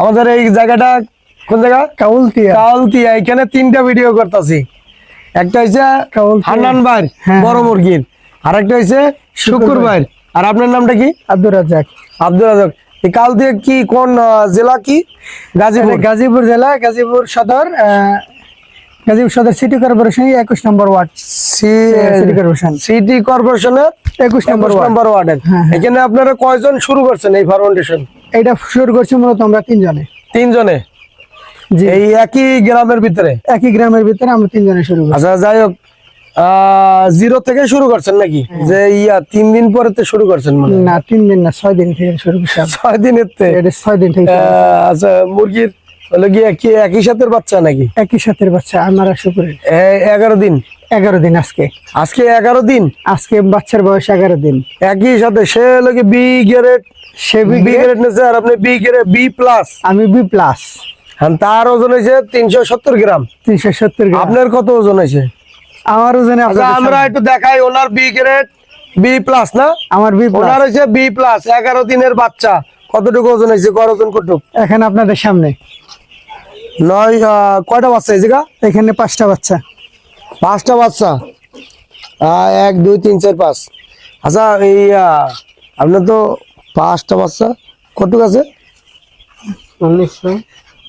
আমাদের এই জায়গাটা কোন জায়গা? কাউলতিয়া। কাউলতিয়া। এখানে তিনটা ভিডিও করতেছি। একটা কাউলতিয়া। হান্নান ভাই হ্যাঁ, বড় মুরগির। আর একটা হচ্ছে শুকুর ভাই। আর আপনার নামটা কি? আব্দুর রাজ্জাক। আব্দুল রাজাক এই কাউলতিয়া কি কোন জেলা কি? গাজীপুর। গাজীপুর জেলা গাজীপুর সদর গাজীপুর সদর সিটি কর্পোরেশন একুশ নম্বর ওয়ার্ড। সিটি কর্পোরেশন সিটি কর্পোরেশনের একুশ নম্বর নম্বর ওয়ার্ডের। হ্যাঁ, হ্যাঁ। এখানে আপনারা কয়জন শুরু করছেন এই ফাউন্ডেশন এটা শুরু করছি মূলত আমরা তিনজনে। তিনজনে? জি। এই একই গ্রামের ভিতরে? একই গ্রামের ভিতরে আমরা তিনজনে শুরু করছি। আচ্ছা যাই হোক আহ, জিরো থেকে শুরু করছেন নাকি? যে ইয়া তিন দিন পরে তো শুরু করছেন মানে না তিন দিন না ছয় দিন থেকে শুরু করছেন ছয় দিনের ছয় দিন থেকে আচ্ছা মুরগির হলো গিয়ে কি একই সাথে বাচ্চা নাকি? একই সাথে বাচ্চা আমরা শুকুরের এগারো দিন। এগারো দিন আজকে। আজকে এগারো দিন? আজকে বাচ্চার বয়স এগারো দিন। একই সাথে সে লোকে বি গ্রেড? সে বি গ্রেড? নিয়েছে আর আপনি বি গ্রেড বি প্লাস। আমি বি প্লাস। তার ওজন হয়েছে তিনশো সত্তর গ্রাম। তিনশো সত্তর গ্রাম। আপনার কত ওজন হয়েছে? আমার ওজনে আচ্ছা আমরা একটু দেখাই ওনার বি গ্রেড বি প্লাস না? আমার বি ওনার হয়েছে বি প্লাস এগারো দিনের বাচ্চা। কতটুকু ওজন হয়েছে? কর ওজন কতটুকু এখানে আপনাদের সামনে। নয় কয়টা বাচ্চা হয়েছে গা এখানে পাঁচটা বাচ্চা। পাঁচটা বাচ্চা? এক দুই তিন চার পাঁচ। আচ্ছা এই আপনার তো পাঁচটা বাচ্চা। কতটুকু আছে? উনিশশো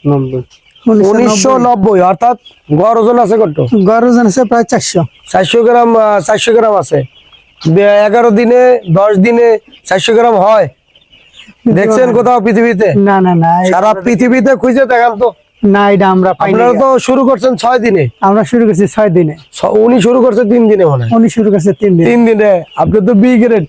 নব্বই। উনিশশো নব্বই অর্থাৎ গড় ওজন আছে কত? গড় ওজন আছে প্রায় চারশো। চারশো গ্রাম চারশো গ্রাম আছে। এগারো দিনে দশ দিনে চারশো গ্রাম হয়। দেখছেন কোথাও পৃথিবীতে? না। না না সারা পৃথিবীতে খুঁজে দেখান তো। না এটা আমরা পাইনি। আপনারা তো শুরু করছেন ছয় দিনে। আমরা শুরু করছি ছয় দিনে। উনি শুরু করছে তিন দিনে মনে উনি শুরু করছে তিন দিন। তিন দিনে। আপনি তো বি গ্রেড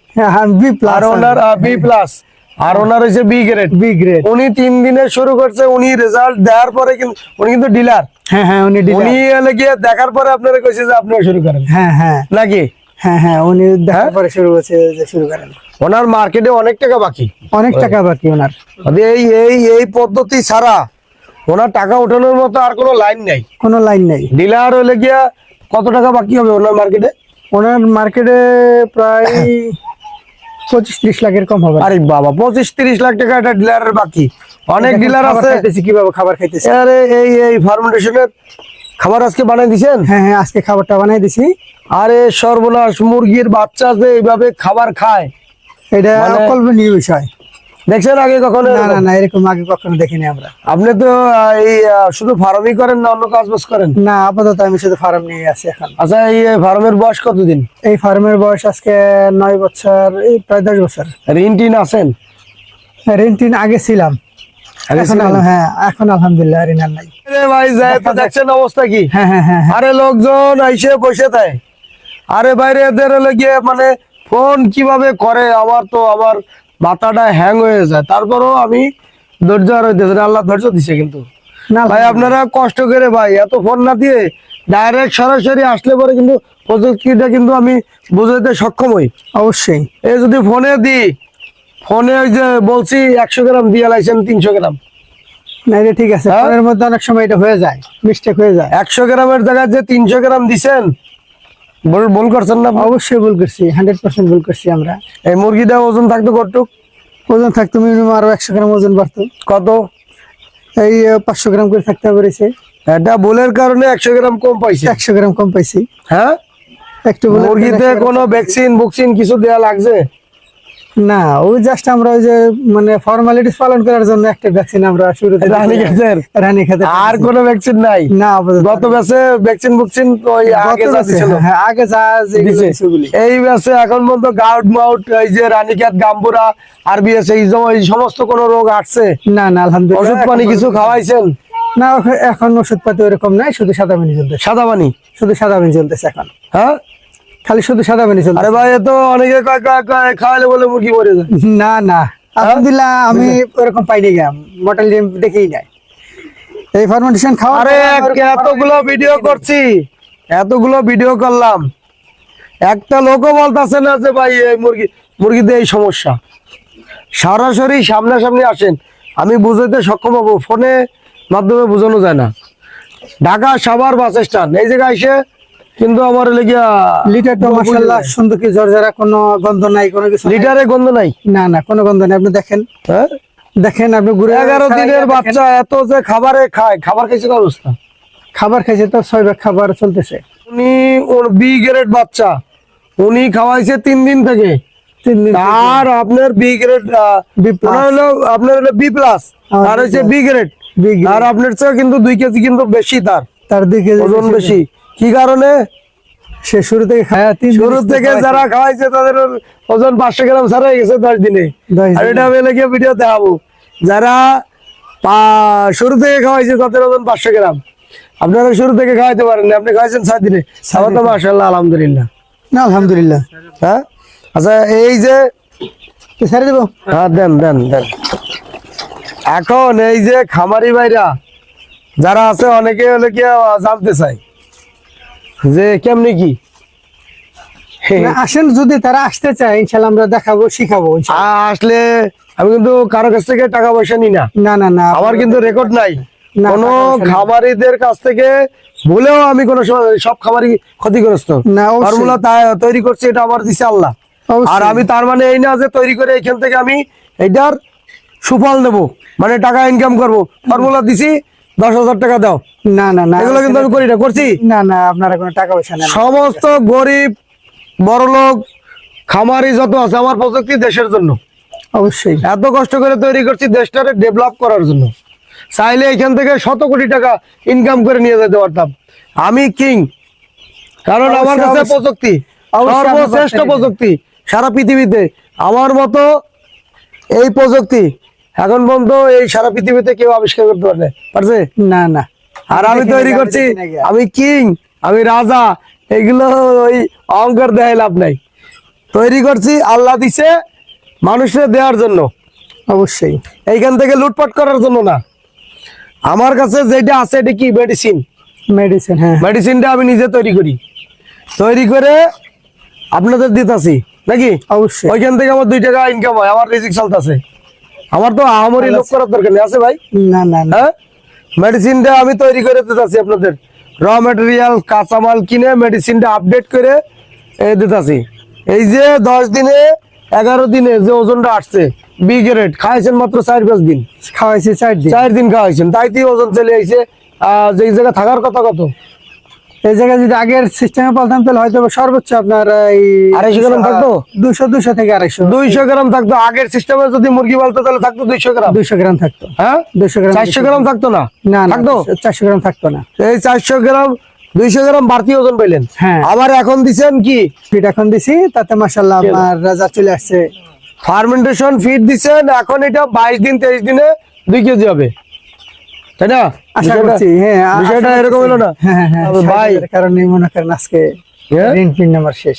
বি প্লাস আর ওনার বি প্লাস আর ওনার হচ্ছে বি গ্রেড বি গ্রেড উনি তিন দিনে শুরু করছে উনি রেজাল্ট দেওয়ার পরে কিন্তু উনি কিন্তু ডিলার হ্যাঁ হ্যাঁ উনি dealer। উনি এলে গিয়ে দেখার পরে আপনারা কইছে যে আপনিও শুরু করেন। হ্যাঁ হ্যাঁ। নাকি? হ্যাঁ হ্যাঁ উনি দেখার পরে শুরু করছে যে শুরু করেন। ওনার মার্কেটে অনেক টাকা বাকি। অনেক টাকা বাকি ওনার। এই এই এই পদ্ধতি ছাড়া ওনার টাকা ওঠানোর মতো আর কোনো লাইন নাই। কোনো লাইন নাই। ডিলার হলে গিয়া কত টাকা বাকি হবে ওনার মার্কেটে? ওনার মার্কেটে প্রায় পঁচিশ ত্রিশ লাখের কম হবে। আরে বাবা পঁচিশ তিরিশ লাখ টাকা একটা ডিলারের বাকি। অনেক ডিলার আছে। কীভাবে খাবার খাইতেছি। আরে এই এই ফার্মেন্টেশনের খাবার আজকে বানাই দিছেন? হ্যাঁ হ্যাঁ আজকে খাবারটা বানাই দিছি। আরে সর্বনাশ মুরগির বাচ্চা যে এইভাবে খাবার খায়। এটা মানে- অকল্পনীয় বিষয়। দেখছেন আগে কখনো না না এরকম? না এরকম আগে কখনো দেখিনি আমরা। আপনি তো এই শুধু ফার্মই করেন না অন্য কাজ বাজ করেন? না আপাতত আমি শুধু ফার্ম নিয়ে আছি এখন। আচ্ছা এই ফার্মের বয়স কতদিন? এই ফার্মের বয়স আজকে নয় বছর এই প্রায় দশ বছর। ঋণ টিন আছেন? ঋণ টিন আগে ছিলাম। এখন এখন আলহামদুলিল্লাহ ঋণ আর নাই। ভাই যায় তো দেখছেন অবস্থা কি? হ্যাঁ হ্যাঁ। আরে লোকজন আইসে বসে দেয়। আরে বাইরে এদের গিয়ে মানে ফোন কীভাবে করে? আমার তো আমার মাথাটা হ্যাং হয়ে যায়। তারপরও আমি ধৈর্য আর হইতেছে না, আল্লাহ ধৈর্য দিছে কিন্তু। না ভাই আপনারা কষ্ট করে ভাই এত ফোন না দিয়ে ডাইরেক্ট সরাসরি আসলে পরে কিন্তু প্রযুক্তিটা কিন্তু আমি বুঝাইতে সক্ষম হই। অবশ্যই। এই যদি ফোনে দিই ফোনে ওই যে বলছি একশো গ্রাম দিয়ে লাইছেন তিনশো গ্রাম। না এটা ঠিক আছে। হ্যাঁ? ফোনের মধ্যে অনেক সময় এটা হয়ে যায় মিস্টেক হয়ে যায়। একশো গ্রামের জায়গায় যে তিনশো গ্রাম দিছেন ভুল ভুল করছেন না অবশ্যই ভুল করছি হান্ড্রেড পার্সেন্ট ভুল করছি আমরা। এই মুরগিটা ওজন থাকতো কতটুক? ওজন থাকতো মিনিমাম আরও একশো গ্রাম ওজন বাড়তো। কত? এই পাঁচশো গ্রাম করে থাকতে পেরেছে এটা ভুলের কারণে একশো গ্রাম কম পাইছি। একশো গ্রাম কম পাইছি। হ্যাঁ? একটু মুরগিতে কোনো ভ্যাকসিন বুকসিন কিছু দেওয়া লাগছে? না ওই জাস্ট আমরা ওই যে মানে ফর্মালিটিস পালন করার জন্য একটা ভ্যাকসিন আমরা রানী খেতের রানী খেতে আর কোনো ভ্যাকসিন নাই? না গত ব্যাচে ভ্যাকসিন বুকসিন ওই আগে গত যা ছিল হ্যাঁ, আগে যা ওগুলি। এই ব্যাচে এখন পর্যন্ত গাউট মাউট এই যে রানীক্ষেত গাম্বুরা আরবিএস এই সম- এই সমস্ত কোন রোগ আসছে? না না আলহামদুলিল্লাহ ওষুধ পানি কিছু খাওয়াইছেন? না এখন- এখন ওষুধ পাতি ওরকম নাই শুধু সাদা পানি চলতেছে। সাদা পানি? শুধু সাদা পানি চলতেছে এখন। হ্যাঁ? খালি শুধু সাদা পানি আরে ভাই তো অনেকে খাওয়ালে বলে মুরগি মরে যায়। না না। আলহামদুলিল্লাহ আমি ওরকম পাইনি গেলাম মর্টাল দেখেই নাই। এই ফার্মেন্টেশন খাওয়া আরে এতগুলো ভিডিও করছি? এতগুলো ভিডিও করলাম। একটা লোকও বলতেছে না যে ভাই এই মুরগি মুরগিতে এই সমস্যা। সরাসরি সামনাসামনি আসেন। আমি বুঝাইতে সক্ষম হব ফোনে মাধ্যমে বোঝানো যায় না। Dhaka Savar bus stand. এই জায়গায় এসে কিন্তু আমার লেগিয়া লিটার তো সুন্দর কি জর্জরা কোনো গন্ধ নাই কোনো কিছু লিটারে গন্ধ নাই? না না কোনো গন্ধ নাই। আপনি দেখেন। হ্যাঁ? দেখেন আপনি ঘুরে এগারো সারা দিনের দেখেন, বাচ্চা এত যে খাবারে খায় খাবার খাইছে কি অবস্থা? খাবার খাইছে তো ছয় ভাগ খাবার চলতেছে। উনি ওর বি গ্রেড বাচ্চা। উনি খাওয়াইছে তিন দিন থেকে। তিন দিন আর আপনার বি গ্রেড। হলো আপনার হলো বি প্লাস আর হচ্ছে বি গ্রেড আর আপনার চেয়ে কিন্তু দুই কেজি কিন্তু বেশি তার। তার দিকে ওজন বেশি। কি কারণে? সে শুরু থেকে খায়া তিন শুরু থেকে যারা খাওয়াইছে তাদের ওজন পাঁচশো গ্রাম ছাড়া হয়ে গেছে দশ দিনে। আর এটা আমি গিয়ে ভিডিও দেখাবো। যারা শুরু থেকে খাওয়াইছে তাদের ওজন পাঁচশো গ্রাম। আপনারা শুরু থেকে খাওয়াইতে পারেন আপনি খাওয়াইছেন ছয় দিনে। আমার তো মাসাল্লাহ আলহামদুলিল্লাহ। না আলহামদুলিল্লাহ। হ্যাঁ? আচ্ছা এই যে ছেড়ে দেবো। হ্যাঁ দেন দেন দেন। এখন এই যে খামারি ভাইরা যারা আছে অনেকে হলে কি জানতে চাই যে কেমনি কি? না, আসেন যদি তারা আসতে চায় ইনশাল্লাহ আমরা দেখাবো শিখাবো আসলে আমি কিন্তু কারও কাছ থেকে টাকা পয়সা নিই না। না না না। আমার কিন্তু রেকর্ড নাই। কোন। খামারিদের কাছ থেকে ভুলেও আমি কোনো সময় সব খামারি ক্ষতিগ্রস্ত। না, ফর্মুলা তা- তৈরি করছি এটা আমার দিছে আল্লাহ। আর আমি তার মানে এই না যে তৈরি করে এখান থেকে আমি এটার সুফল নেব মানে টাকা ইনকাম করব। ফর্মুলা দিছি দশ হাজার টাকা দাও। না না না এগুলো কিন্তু আমি করি না করছি। না না আপনারা কোনো টাকা পয়সা নেন সমস্ত গরিব বড়লোক খামারি যত আছে আমার প্রযুক্তি দেশের জন্য। অবশ্যই। এত কষ্ট করে তৈরি করছি দেশটাকে ডেভেলপ করার জন্য। চাইলে এখান থেকে শত কোটি টাকা ইনকাম করে নিয়ে যেতে পারতাম। আমি কিং কারণ আমার কাছে প্রযুক্তি সর্বশ্রেষ্ঠ প্রযুক্তি সারা পৃথিবীতে। আমার মতো এই প্রযুক্তি এখন পর্যন্ত এই সারা পৃথিবীতে কেউ আবিষ্কার করতে পারে পারছে? না না। আর আমি তৈরি করছি আমি কিং আমি রাজা এগুলো ওই অহংকার দেয় লাভ নাই। তৈরি করছি আল্লাহ দিছে মানুষের দেওয়ার জন্য। অবশ্যই। এইখান থেকে লুটপাট করার জন্য না। আমার কাছে যেটা আছে এটা কি? মেডিসিন মেডিসিন হ্যাঁ। মেডিসিনটা আমি নিজে তৈরি করি। তৈরি করে আপনাদের দিতাছি নাকি? অবশ্যই। ওইখান থেকে আমার দুই টাকা ইনকাম হয় আমার রিজিক চলতেছে। আমার তো আহামরি লোক করার দরকার নেই আছে ভাই? না না না। হ্যাঁ? মেডিসিনটা আমি তৈরি করে দিতেছি আপনাদের। র মেটেরিয়াল কাঁচামাল কিনে মেডিসিনটা আপডেট করে এ দিতেছি। এই যে দশ দিনে এগারো দিনে যে ওজনটা আসছে বি গ্রেড খাইছেন মাত্র চার পাঁচ দিন। খাওয়াইছি চার দিন। চার দিন খাওয়াইছেন। তাইতেই ওজন চলে আইছে। যে জায়গায় থাকার কথা কত? এই জায়গায় যদি আগের সিস্টেমে পালতাম তাহলে হয়তো সর্বোচ্চ আপনার এই আড়াইশো গ্রাম থাকতো? দুশো দুশো থেকে আড়াইশো। দুইশো গ্রাম থাকতো। আগের সিস্টেমে যদি মুরগি পালতো তাহলে থাকতো দুইশো গ্রাম। দুশো গ্রাম থাকতো। হ্যাঁ? গ্রাম চারশো গ্রাম থাকতো না? না থাকতো? চারশো গ্রাম থাকতো না। এই চারশো গ্রাম দুইশো গ্রাম বাড়তি ওজন পেলেন। হ্যাঁ। আবার এখন দিছেন কি? ফিট এখন দিছি তাতে মাসাল্লাহ আপনার রাজা চলে আসছে। ফার্মেন্টেশন ফিড দিছেন এখন এটা বাইশ দিন তেইশ দিনে দুই কেজি হবে। তাই না? আশা করছি হ্যাঁ বিষয়টা এরকম হলো না? হ্যাঁ হ্যাঁ তবে ভাই কারণে মনে করেন আজকে? ঋণ পিন নাম্বার শেষ।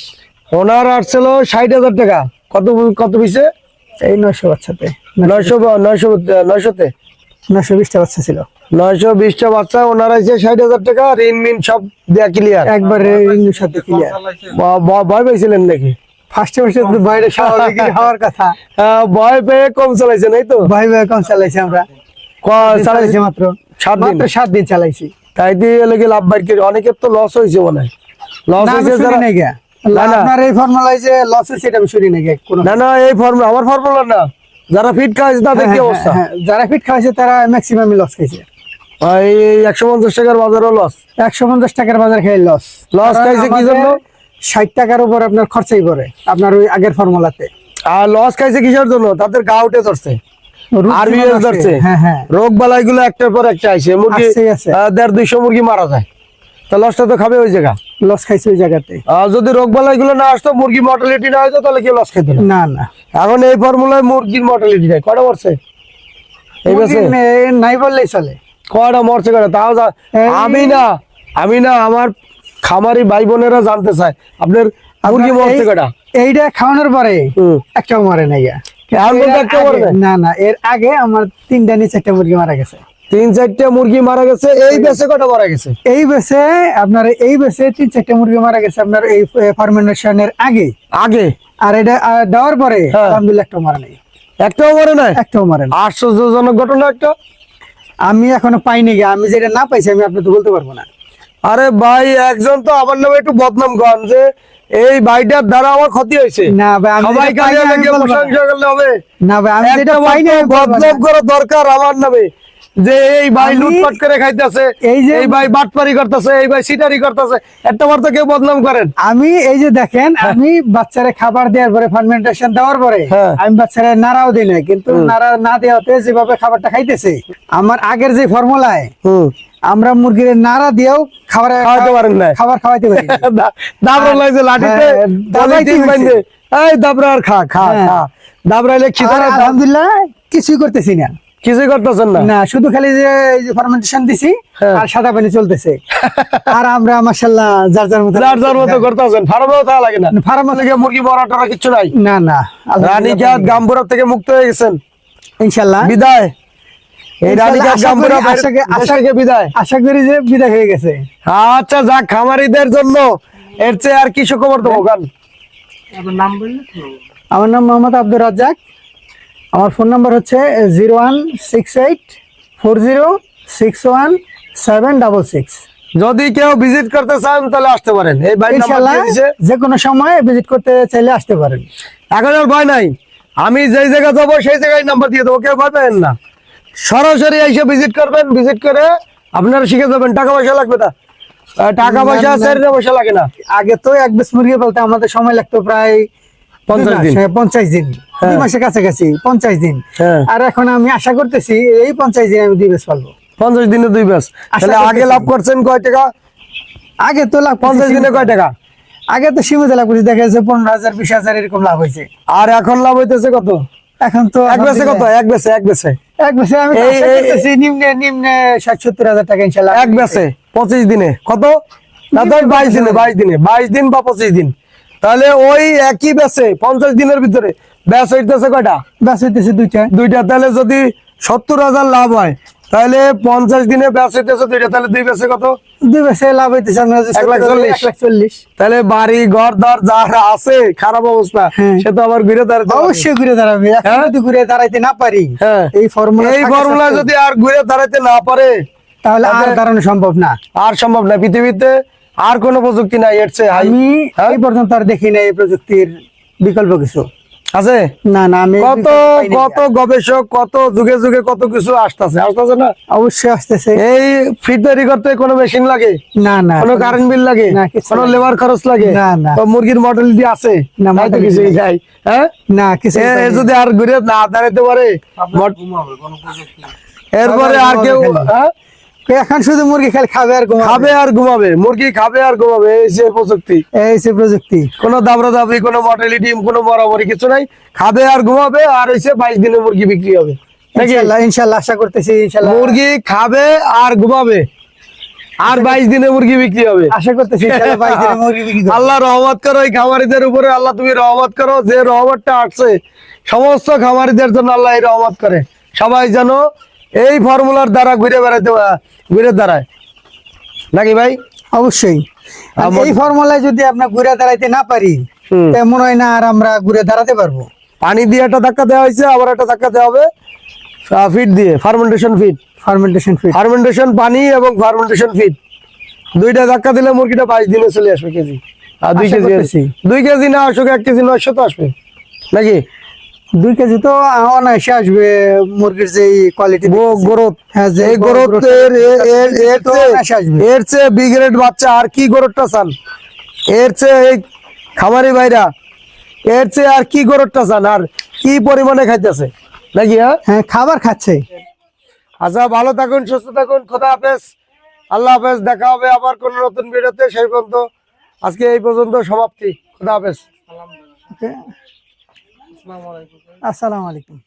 ওনার আসছিল ষাট হাজার টাকা। কত কত পিসে? এই নয়শো বাচ্চাতে। নয়শো নয়শো নয়শোতে? নয়শো বিশটা বাচ্চা ছিল। নয়শো বিশটা বাচ্চা ওনার আছে ষাট হাজার টাকা ঋণ মিন সব দেয়া ক্লিয়ার একবারে সাথে ক্লিয়ার ভয় পাইছিলেন নাকি? ফার্স্টে বাইরে স্বাভাবিক হওয়ার কথা। ভয় পেয়ে কম চালাইছেন এই তো? ভাই ভাই কম চালাইছি আমরা। চালাইছি মাত্র? সাত দিন। সাত দিন চালাইছি। তাই দিয়ে লেগে লাভ বাইর করে অনেকের তো লস হয়েছে মনে হয়। লস হয়েছে যারা নাই গা। না, না। আপনার এই ফর্মুলায় যে লস হয়েছে এটা আমি শুনি নাই না না এই ফর্মুলা আমার ফর্মুলা না। যারা ফিট খাওয়াইছে তাদের কি অবস্থা? যারা ফিট খাওয়াইছে তারা লস খাইছে। এই একশো পঞ্চাশ টাকার বাজারও লস একশো পঞ্চাশ টাকার বাজার খেয়ে লস Loss খাইছে কি জন্য? ষাট টাকার উপর আপনার খরচাই পড়ে আপনার ওই আগের ফর্মুলাতে আর লস খাইছে কিসের জন্য? তাদের গা উঠে ধরছে। ধরছে? হ্যাঁ হ্যাঁ। রোগ বালাই গুলো একটার পর একটা আইছে। মুরগি দেড় দুইশো মুরগি মারা যায়। তা লসটা তো খাবে ওই জায়গা? লস খাইছে ওই জায়গাতে। যদি রোগ বালাই গুলো না আসতো মুরগি মর্টালিটি না হতো তাহলে কেউ লস খেত না। না না। এখন এই ফর্মুলায় মুরগির মর্টালিটি নাই। কটা মরছে? এই বছর? নাই বললেই চলে। কয়টা মরছে কয়টা? তাও আমি না আমি না আমার খামারি ভাই বোনেরা জানতে চায়। আপনার মুরগি মরছে কয়টা? এইটা খাওয়ানোর পরে। একটাও মরে নাই না না এর আগে আমার তিনটা নিচে চারটা মুরগি মারা গেছে। তিন চারটে মুরগি মারা গেছে এই বেসে কটা মারা গেছে? এই বেসে আপনার এই বেসে তিন চারটা মুরগি মারা গেছে আপনার এই ফার্মেন্টেশনের আগে। আগে? আর এটা দেওয়ার পরে হ্যাঁ। আলহামদুলিল্লাহ একটাও মারা নেই। একটাও মরে নাই? একটাও মারে না আশ্চর্যজনক ঘটনা একটা। আমি এখনও পাইনি গা আমি যেটা না পাইছি আমি আপনাকে বলতে পারব না। আরে ভাই একজন তো আমার নামে একটু বদনাম করেন যে এই ভাইটার দ্বারা আমার ক্ষতি হয়েছে। না ভাই আমি সবাই যেটা পাই কাজে না, আমি লাগে প্রশংসা করলে হবে। না ভাই আমি যেটা পাই না আমি বলব না। বদনাম করা দরকার আমার নামে। যে এই ভাই লুটপাট করে খাইতেছে এই যে- এই ভাই বাটপারি করতেছে এই ভাই সিটারি করতেছে একটা বার তো কেউ বদনাম করেন। আমি এই যে দেখেন আমি বাচ্চারে খাবার দেওয়ার পরে ফার্মেন্টেশন দেওয়ার পরে হ্যাঁ। আমি বাচ্চারে নাড়াও দিই না কিন্তু নাড়া না দেওয়াতে যেভাবে খাবারটা খাইতেছে আমার আগের যে ফর্মুলায় আমরা মুরগির নাড়া দিয়েও খাবার খাওয়াতে পারেন না। খাবার খাওয়াইতে পারি। দাবরা লাগছে লাঠিতে হ্যাঁ, কি এই দাবরা আর খা খা হ্যাঁ। খা। দাবরাইলে খিদে আর না আলহামদুলিল্লাহ কিছুই করতেছি না। কিছুই করতেছেন না? না শুধু খালি যে ফার্মেন্টেশন দিছি হ্যাঁ। আর সাদা পানি চলতেছে। আর আমরা মাশাল্লাহ যার যার মতো যার যার মতো করতেছেন। ফার্মেও থাকা লাগে না। ফার্ম থেকে মুরগি মরা টরা কিছু নাই। না না রানীঘাট গাম্বুরা থেকে মুক্ত হয়ে গেছেন। ইনশাআল্লাহ। বিদায়। বিদায়। আশা করি যে বিদায় হয়ে গেছে। আচ্ছা যাক খামারিদের জন্য এর চেয়ে আর কি সুখবর দেবো গান? আমার নাম মোহাম্মদ আব্দুর রাজ্জাক। আমার ফোন নাম্বার হচ্ছে zero one six eight four zero six one seven double six. যদি কেউ ভিজিট করতে চান তাহলে আসতে পারেন। এই যে কোনো সময় ভিজিট করতে চাইলে আসতে পারেন। এখন আর ভয় নাই। আমি যেই জায়গায় যাব সেই জায়গায় নাম্বার দিয়ে দেবো। কেউ ভয় পাবেন না। সরাসরি এসে ভিজিট করবেন ভিজিট করে আপনারা শিখে যাবেন। টাকা পয়সা লাগবে না টাকা পয়সা না। পয়সা লাগে না। আগে তো এক বেশ মুরগি বলতে আমাদের সময় লাগতো প্রায় পঞ্চাশ দিন। হ্যাঁ, পঞ্চাশ দিন। দুই মাসের কাছাকাছি পঞ্চাশ দিন। হ্যাঁ। আর এখন আমি আশা করতেছি এই পঞ্চাশ দিন আমি দুই বেশ পারব পঞ্চাশ দিনে দুই ব্যাস তাহলে আগে লাভ করছেন কয় টাকা? আগে তো লাভ পঞ্চাশ দিনে কয় টাকা? আগে তো সীমিত লাভ করছি দেখা যাচ্ছে পনেরো হাজার বিশ হাজার এরকম লাভ হয়েছে। আর এখন লাভ হইতেছে কত? এখন তো এক বেসে কত? এক বেসে এক বেসে। এক বেসে আমি নিম্নে নিম্নে ষাট সত্তর হাজার টাকা ইনশাল্লাহ এক বেসে পঁচিশ দিনে। কত? না ধর বাইশ দিনে বাইশ দিনে। বাইশ দিন বা পঁচিশ দিন। তাহলে ওই একই বেসে পঞ্চাশ দিনের ভিতরে। ব্যাস হইতেছে কয়টা? ব্যাস হইতেছে দুইটা। দুইটা। তাহলে যদি সত্তর হাজার লাভ হয় তাহলে পঞ্চাশ দিনে ব্যাস হইতেছে দুইটা তাহলে দুই বেসে কত? দুই বেসে লাভ হইতেছে এক লাখ চল্লিশ। লাখ চল্লিশ। তাহলে বাড়ি ঘর দর যারা আছে খারাপ অবস্থা। হ্যাঁ। সে তো আবার ঘুরে দাঁড়াতে অবশ্যই ঘুরে দাঁড়াবে। হ্যাঁ? যদি ঘুরে দাঁড়াইতে না পারি হ্যাঁ। এই ফর্মুলা এই ফর্মুলা যদি আর ঘুরে দাঁড়াইতে না পারে তাহলে আর দাঁড়ানো সম্ভব না। আর সম্ভব না। পৃথিবীতে আর কোনো প্রযুক্তি নাই এর চেয়ে আমি? এই পর্যন্ত আর দেখি না এই প্রযুক্তির বিকল্প কিছু। আছে? না না আমি কত। কত গবেষক কত যুগে যুগে কত কিছু আসতেছে আসতেছে না? অবশ্যই আসতেছে। এই ফিট তৈরি করতে কোনো মেশিন লাগে? না না। কোনো কারেন্ট বিল লাগে? না, কিছু কোনো লেবার খরচ লাগে? না, না। তো মুরগির মডেলিটি আছে? না, তো mortality নাই। হ্যাঁ? না কিছু যদি আর ঘুরে না দাঁড়াইতে পারে এরপরে আর কেউ হ্যাঁ? এখন শুধু মুরগি খালি খাবে আর ঘুমাবে? খাবে আর ঘুমাবে মুরগি খাবে আর ঘুমাবে এই যে প্রযুক্তি। এই সে প্রযুক্তি। কোনো দাবরা দাবরি কোনো মর্টালিটি কোনো মরামরি কিছু নাই। খাবে আর ঘুমাবে আর হইছে বাইশ দিনে মুরগি বিক্রি হবে। ইনশাল্লাহ ইনশাল্লাহ আশা করতেছি ইনশাল্লাহ। মুরগি খাবে আর ঘুমাবে আর বাইশ দিনে মুরগি বিক্রি হবে। আশা করতেছি। আল্লাহ রহমত করো এই খামারিদের উপরে আল্লাহ তুমি রহমত করো যে রহমতটা আসছে সমস্ত খামারিদের জন্য আল্লাহ এই রহমত করে। সবাই যেন এই ফর্মুলার দ্বারা ঘুরে বেড়াতে ঘুরে দাঁড়ায়। নাকি ভাই? অবশ্যই। এই ফর্মুলায় যদি আমরা ঘুরে দাঁড়াইতে না পারি হুম। তা মনে হয় না আর আমরা ঘুরে দাঁড়াতে পারব। পানি দিয়ে একটা ধাক্কা দেওয়া হয়েছে আবার একটা ধাক্কা দেওয়া হবে। ফিট দিয়ে fermentation fit fermentation fit fermentation পানি এবং ফার্মেন্টেশন ফিট দুইটা ধাক্কা দিলে মুরগিটা বাইশ দিনে চলে আসবে কেজি। আর দুই কেজি। দুই কেজি না আসুক এক কেজি নয়শো তো আসবে। নাকি? দুই কেজি তো অনায়াসে আসবে মুরগির যে কোয়ালিটি গ্রোথ হ্যাঁ, যে গ্রোথ এর চেয়ে- অনায়াসে আসবে। এর চেয়ে বি গ্রেড বাচ্চা আর কি গ্রোথটা চান? এর চেয়ে এই খামারি ভাইরা এর চেয়ে আর কি গ্রোথটা চান? আর কি পরিমাণে খাইতেছে? নাকি হ্যাঁ? হ্যাঁ খাবার খাচ্ছে। আচ্ছা ভালো থাকুন সুস্থ থাকুন খোদা হাফেজ। আল্লাহ হাফেজ দেখা হবে আবার কোন নতুন ভিডিওতে সেই পর্যন্ত আজকে এই পর্যন্ত সমাপ্তি। খোদা হাফেজ। ওকে। আসসালামু আলাইকুম।